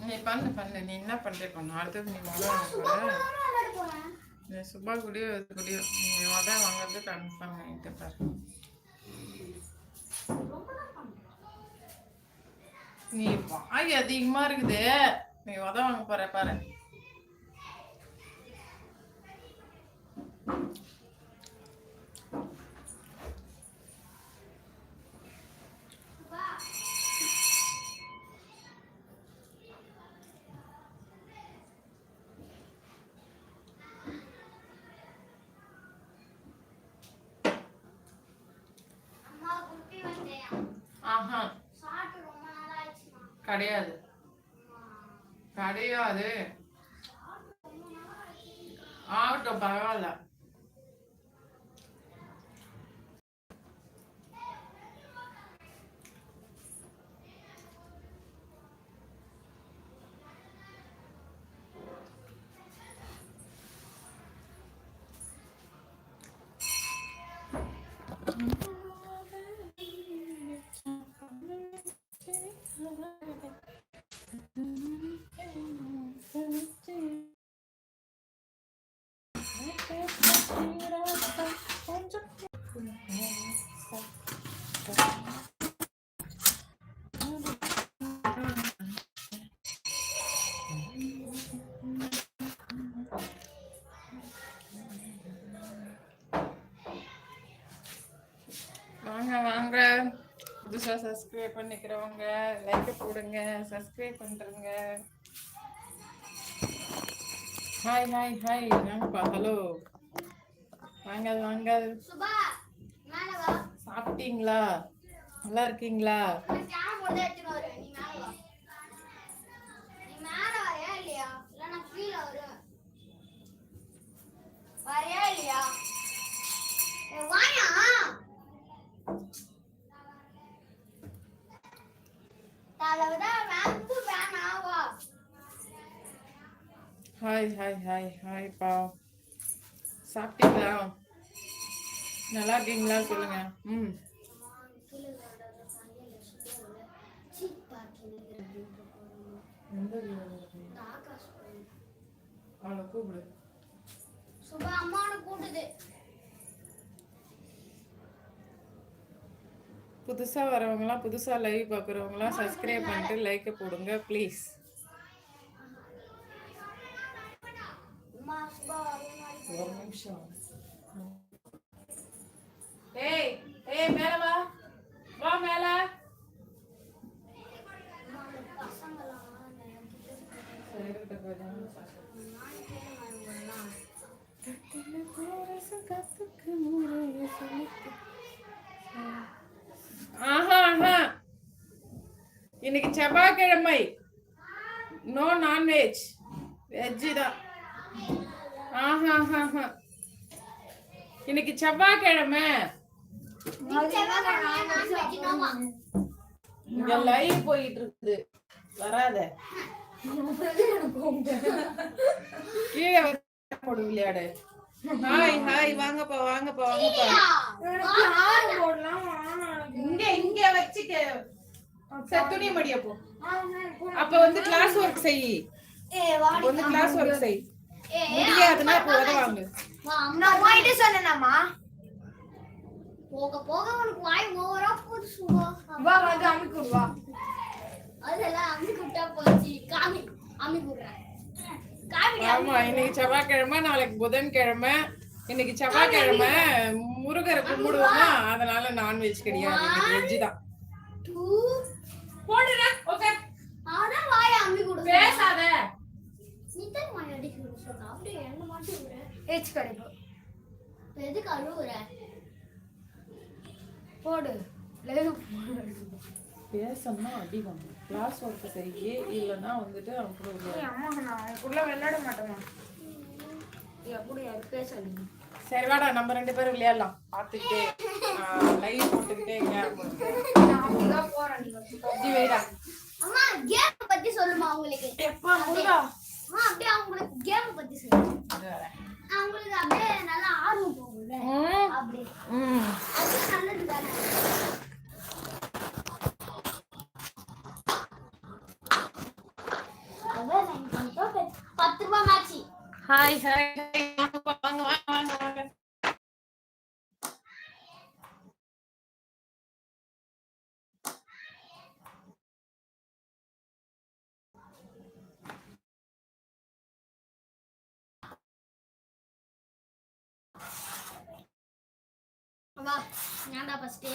நீ பண்ணு பண்ணு. நீ என்ன பண்ற பண்ணு அடுத்தது நீ முதல் வாங்க சுபா குடியோ இது குடியோ. நீ முதல் வாங்குறது கன்ஃபார்ம் பண்ணிட்டு பாருங்க நீ வாய் அதிகமா இருக்குது. நீ உத வாங்க போற பாரு. ஆஹா. கிடையாது. கிடையாது. ஆகட்டும் பரவாயில்ல. வாங்க புதுசா சப்ஸ்கிரைப் பண்ணிக்கிறவங்க லைக் போடுங்க சப்ஸ்கிரைப் பண்றேங்க ஹாய் ஹாய் ஹாய் வாங்கப்பா ஹலோ வாங்க வாங்க சுபா மேல வா. சாப்பிட்டீங்களா? நல்லா இருக்கீங்களா? ஹாய் ஹாய் ஹாய் ஹாய்ப்பா சாப்பிட்டீங்களா? நல்லா இருக்கீங்களா? சொல்லுங்க. ம். அவளை கூப்பிடு. சுபா அம்மாவை கூட்டுது. புதுசா வரவங்கலாம் புதுசா லைவ் பார்க்குறவங்களாம் சப்ஸ்கிரைப் பண்ணிட்டு லைக் போடுங்க ப்ளீஸ் அம்மா சுபா அதே மாதிரி ஒரு நிமிஷம் ஏய் ஏய் மேல வா. வா மேல. ஆஹா இன்னைக்கு செவ்வாய்க்கிழமை. நோ நான்வெஜ் வெஜ்ஜு தான். இன்னைக்கு செவ்வாய்க்கிழமை. இங்க லைவ் போயிட்டு இருக்குது. வராத. கீழே வந்து போடு விளையாடு. ஹாய் ஹாய் வாங்கப்பா வாங்கப்பா வாங்கப்பா. இங்க இங்க வச்சுக்க துணி மடிய போ அப்ப வந்து கிளாஸ் ஒர்க் செய். அப்ப வந்து கிளாஸ் ஒர்க் செய். முடியாதுன்னா அப்ப உதவாங்க நான் போயிட்டு சொன்னேனாமா போக போக உனக்கு வாய் ஓவரா போகுது சுபா வா. வந்து அமுக்கு வா. அதெல்லாம் அம்மி குட்டா போச்சு. காமி ஆமா இன்னைக்கு செவ்வாய்க்கிழமை நாளைக்கு புதன்கிழமை. இன்னைக்கு செவ்வாய்க்கிழமை முருகரை கும்பிடுவோமா? அதனால நான்வெஜ் கிடையாது. இன்னைக்கு வெஜ் தான். டூ போடுறா ஓகே அதான் வாய் அம்மி குடு பேசாத நீ தான் வாய் அடிக்க சொன்னா அப்படியே என்ன மாட்டி விடுற ஏச்சு கிடைக்கும் எதுக்கு அழுவுற? போடு. லைவ் பேசணும்னா வாங்க கிளாஸ் ஒர்க் செய்ய இல்லைன்னா வந்துட்டு அவங்க அம்மா நான் அதுக்குள்ள விளையாட மாட்டேமா எப்படி பேசாதீங்க சரி வாடா நம்ம ரெண்டு பேரும் விளையாடலாம். பார்த்துக்கிட்டே லைவ் போட்டுக்கிட்டே நீங்க இப்படி வைடா. அம்மா கேம் பத்தி சொல்லுமா உங்களுக்கு? எப்பா முருகா? அப்படியே அவங்களுக்கு கேம் பத்தி சொல்லு இது வரேன். அவங்களுக்கு அப்படியே நல்லா ஆர்வம் போகும் ம், அப்படி ம். அது நல்லது தானே. பத்து ரூபாய் மாச்சி ஹாய் ஹாய் வா ஞாண்டா ஃபர்ஸ்ட்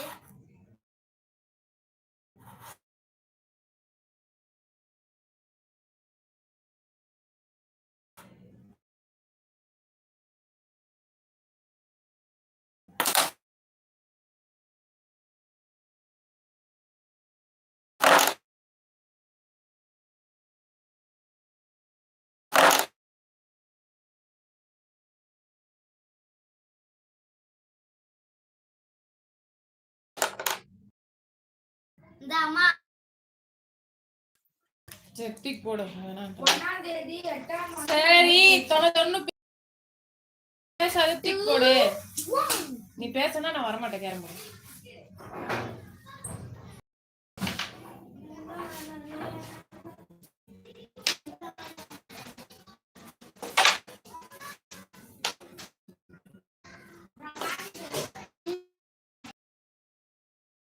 இந்த அம்மா தூக்கி போடு சரி தொண்ணு தொண்ணு பேசாத தூக்கி போடு. நீ பேசினா நான் வரமாட்டேன் கேரம் போடு